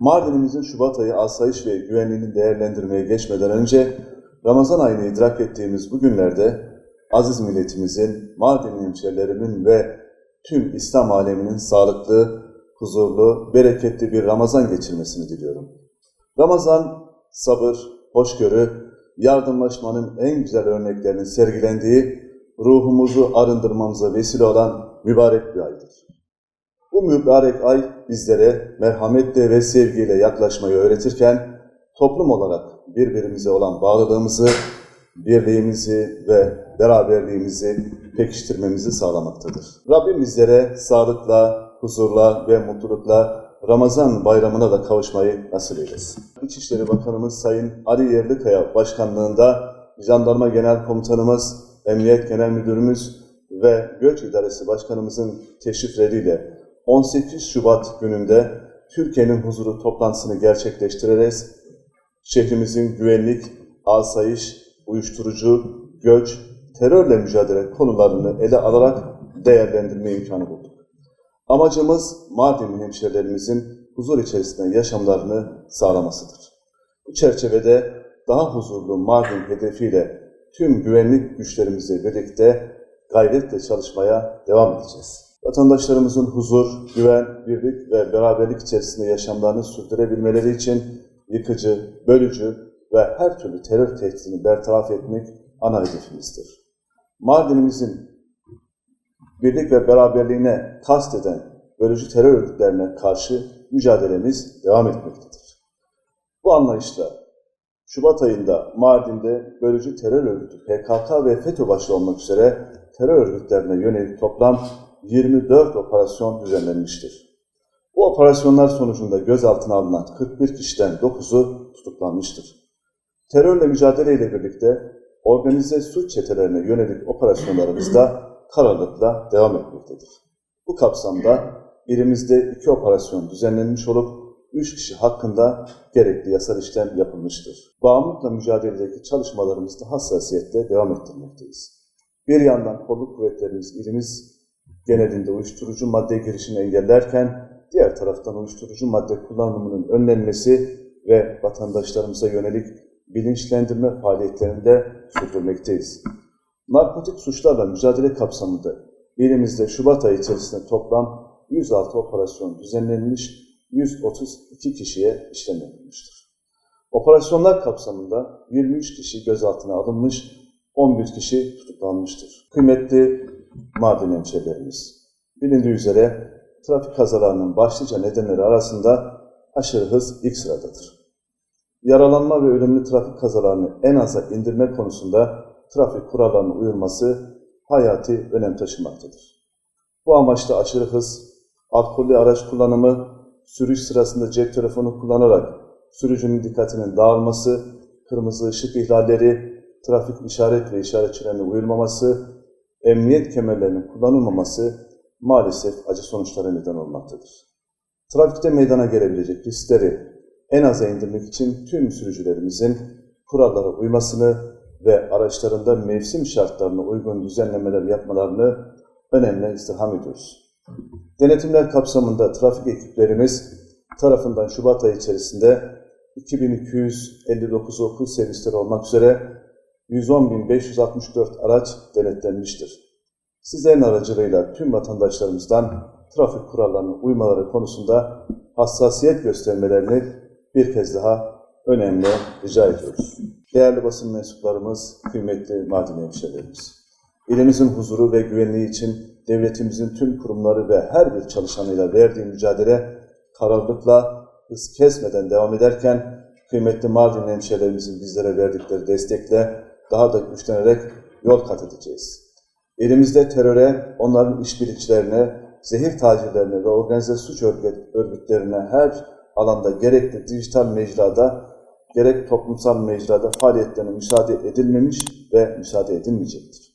Mardin'imizin Şubat ayı asayiş ve güvenliğini değerlendirmeye geçmeden önce Ramazan ayını idrak ettiğimiz bu günlerde aziz milletimizin, Mardin hemşerilerimin ve tüm İslam aleminin sağlıklı, huzurlu, bereketli bir Ramazan geçirmesini diliyorum. Ramazan sabır, hoşgörü, yardımlaşmanın en güzel örneklerinin sergilendiği, ruhumuzu arındırmamıza vesile olan mübarek bir aydır. Bu mübarek ay bizlere merhametle ve sevgiyle yaklaşmayı öğretirken toplum olarak birbirimize olan bağlılığımızı, birliğimizi ve beraberliğimizi pekiştirmemizi sağlamaktadır. Rabbim bizlere sağlıkla, huzurla ve mutlulukla Ramazan bayramına da kavuşmayı nasip eylesin. İçişleri Bakanımız Sayın Ali Yerlikaya Başkanlığında Jandarma Genel Komutanımız, Emniyet Genel Müdürümüz ve Göç İdaresi Başkanımızın teşrifleriyle 18 Şubat gününde Türkiye'nin huzuru toplantısını gerçekleştirerek şehrimizin güvenlik, asayiş, uyuşturucu, göç, terörle mücadele konularını ele alarak değerlendirme imkanı bulduk. Amacımız Mardin hemşehrilerimizin huzur içerisinde yaşamlarını sağlamasıdır. Bu çerçevede daha huzurlu Mardin hedefiyle tüm güvenlik güçlerimizle birlikte gayretle çalışmaya devam edeceğiz. Vatandaşlarımızın huzur, güven, birlik ve beraberlik içerisinde yaşamlarını sürdürebilmeleri için yıkıcı, bölücü ve her türlü terör tehdidini bertaraf etmek ana hedefimizdir. Mardin'imizin birlik ve beraberliğine kast eden bölücü terör örgütlerine karşı mücadelemiz devam etmektedir. Bu anlayışla Şubat ayında Mardin'de bölücü terör örgütü PKK ve FETÖ başta olmak üzere terör örgütlerine yönelik toplam 24 operasyon düzenlenmiştir. Bu operasyonlar sonucunda gözaltına alınan 41 kişiden 9'u tutuklanmıştır. Terörle mücadele ile birlikte organize suç çetelerine yönelik operasyonlarımız da kararlılıkla devam etmektedir. Bu kapsamda ilimizde iki operasyon düzenlenmiş olup 3 kişi hakkında gerekli yasal işlem yapılmıştır. Bağımlılıkla mücadeledeki çalışmalarımızda hassasiyetle devam ettirmekteyiz. Bir yandan kolluk kuvvetlerimiz ilimiz genelinde uyuşturucu madde girişini engellerken, diğer taraftan uyuşturucu madde kullanımının önlenmesi ve vatandaşlarımıza yönelik bilinçlendirme faaliyetlerini de sürdürmekteyiz. Narkotik suçlarla mücadele kapsamında ilimizde Şubat ayı içerisinde toplam 106 operasyon düzenlenmiş, 132 kişiye işlem yapılmıştır. Operasyonlar kapsamında 23 kişi gözaltına alınmış, 11 kişi tutuklanmıştır. Kıymetli Mardin hemşehrilerimiz, bilindiği üzere trafik kazalarının başlıca nedenleri arasında aşırı hız ilk sıradadır. Yaralanma ve ölümlü trafik kazalarını en aza indirme konusunda trafik kurallarına uyulması hayati önem taşımaktadır. Bu amaçla aşırı hız, alkollü araç kullanımı, sürüş sırasında cep telefonu kullanarak sürücünün dikkatinin dağılması, kırmızı ışık ihlalleri, trafik işaret ve işaretçilerine uyulmaması, emniyet kemerlerinin kullanılmaması maalesef acı sonuçlara neden olmaktadır. Trafikte meydana gelebilecek riskleri en aza indirmek için tüm sürücülerimizin kurallara uymasını ve araçlarında mevsim şartlarına uygun düzenlemeler yapmalarını önemli istirham ediyoruz. Denetimler kapsamında trafik ekiplerimiz tarafından Şubat ayı içerisinde 2259 okul servisleri olmak üzere 110.564 araç denetlenmiştir. Sizlerin aracılığıyla tüm vatandaşlarımızdan trafik kurallarına uymaları konusunda hassasiyet göstermelerini bir kez daha önemli rica ediyoruz. Değerli basın mensuplarımız, kıymetli Mardin hemşehrilerimiz, ilimizin huzuru ve güvenliği için devletimizin tüm kurumları ve her bir çalışanıyla verdiği mücadele kararlılıkla hız kesmeden devam ederken kıymetli Mardin hemşehrilerimizin bizlere verdikleri destekle daha da güçlenerek yol kat edeceğiz. Elimizde teröre, onların işbirlikçilerine, zehir tacirlerine ve organize suç örgütlerine her alanda gerekli dijital mecrada, gerek toplumsal mecrada faaliyetlerine müsaade edilmemiş ve müsaade edilmeyecektir.